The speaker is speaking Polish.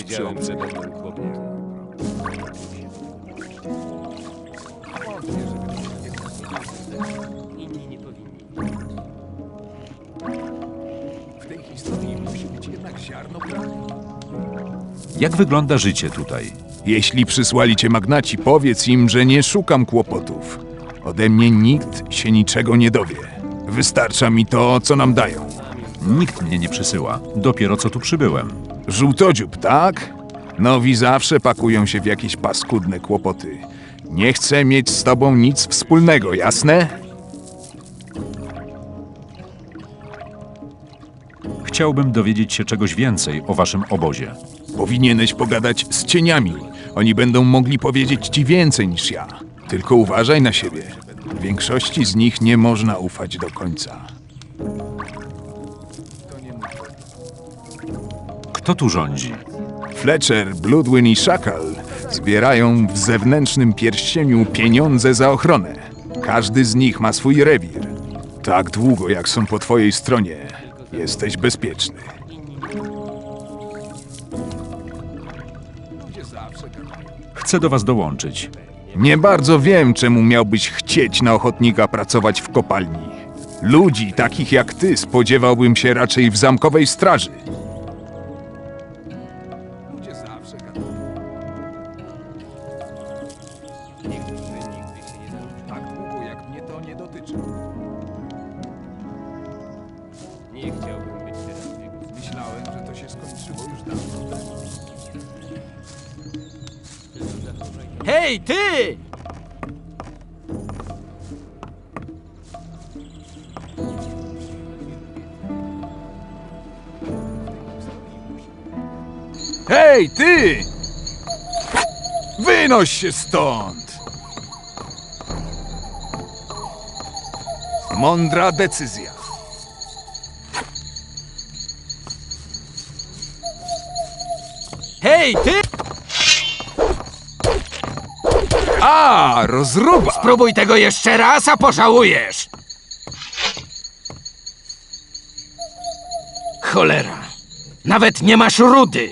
Wiedziałem, że będą kłopoty. Inni nie powinni. W tej historii musi być jednak ziarno prawdy. Jak wygląda życie tutaj? Jeśli przysłali cię magnaci, powiedz im, że nie szukam kłopotów. Ode mnie nikt się niczego nie dowie. Wystarcza mi to, co nam dają. Nikt mnie nie przysyła. Dopiero co tu przybyłem. Żółtodziób, tak? Nowi zawsze pakują się w jakieś paskudne kłopoty. Nie chcę mieć z tobą nic wspólnego, jasne? Chciałbym dowiedzieć się czegoś więcej o waszym obozie. Powinieneś pogadać z cieniami. Oni będą mogli powiedzieć ci więcej niż ja. Tylko uważaj na siebie. Większości z nich nie można ufać do końca. Kto tu rządzi? Fletcher, Bloodwyn i Shakal zbierają w zewnętrznym pierścieniu pieniądze za ochronę. Każdy z nich ma swój rewir. Tak długo, jak są po twojej stronie, jesteś bezpieczny. Chcę do was dołączyć. Nie bardzo wiem, czemu miałbyś chcieć na ochotnika pracować w kopalni. Ludzi takich jak ty spodziewałbym się raczej w zamkowej straży. Tak długo, jak mnie to nie dotyczy. Nie chciałbym być teraz w jego Myślałem, że to się skończyło już dawno. Hej, ty! Hej, ty! Wynoś się stąd! Mądra decyzja. Hej, ty! A, rozruba! Spróbuj tego jeszcze raz, a pożałujesz! Cholera! Nawet nie masz rudy!